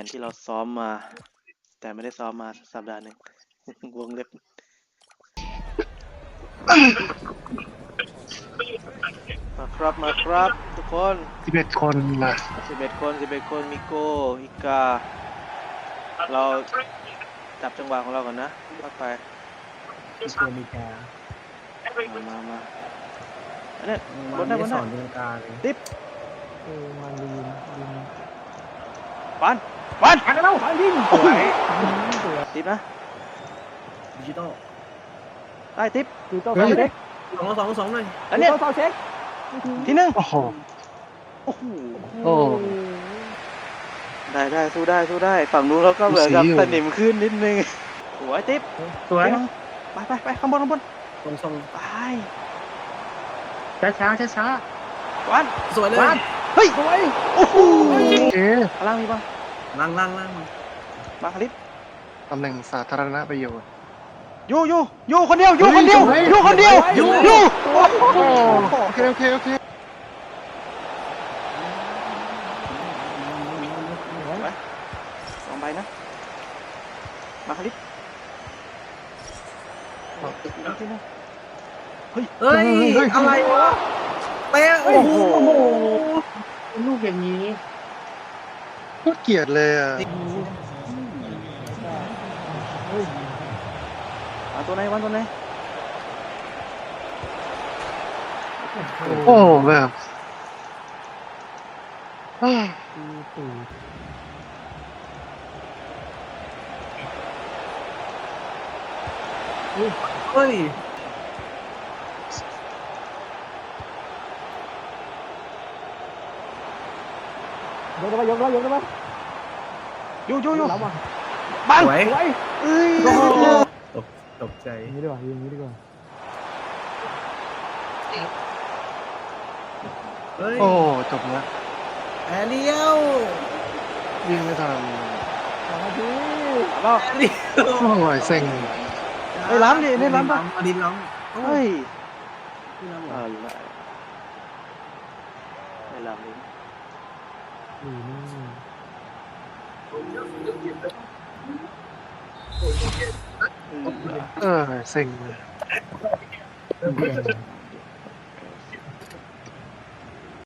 นที่เราซ้อมมา แต่ไม่ได้ซ้อมมาสัปดาห์หนึ่ง วงเล็บมาครับมาครับทุกคนสิบเอ็ดคนนะ11คน11คนมิโก้อิกา เราจับจังหวะของเราก่อนนะว่าไปที่โกมิกามามามาอันนี้วันบนได้นี้บนสได้อนเรื่องการเลยติ๊บเออมาลีนลีนปันปันอันนั้นเอาลินโอ้ยสวยติ๊บนะดิจิตอลได้ติ๊บดิจิตอลสองเช็คสองสองสองหน่อยอันเนี้ยสองเช็คที่หนึ่งโอ้โหโอ้โหโอ้ได้ได้สู้ได้สู้ได้ฝั่งนู้นเขาก็เหมือนกับดูสิสนิมขึ้นนิดนึงสวยติ๊บสวยไปไปไปข้างบนข้างบนทรงทรงไปช้าช้าช้าช้าวันสวยเลยวันเฮ้ยสวยโอ้โหโอเคข้างล่างมีบ้างล่างล่างล่างมาคาริสตำแหน่งสาธารณประโยชน์อยู่อยู่อยู่คนเดียวอยู่คนเดียวเฮ้ยอยู่คนเดียวอยู่อยู่โอ้โอเคโอเคโอเคสองใบนะมาคาริสที่หนึ่งเฮ้ยอะไรวะเตะโอ้โห ลูกอย่างนี้โคตรเกลียดเลยอะเอาตัวไหนวันตัวไหนโอ้แบบอ้าวเฮ้ย ยกได้ปะยกได้ปะยกได้ปะอยู่อยู่อยู่รับอะบังสวยเอ้ยตกตกใจยิงนี้ดีกว่ายิงนี้ดีกว่าเฮ้ยโอ้จบแล้วแอเรียลวิ่งไม่ทันสองนาทีเอาเปล่าแอเรียลโอ้ยเซ็งเฮ้ยล้ำดินี่ล้ำปะอดินล้ำเฮ้ยที่ล้ำเหรออะไรไม่ล้ำดิ อยู่นี่อืมเออเซ็งเลย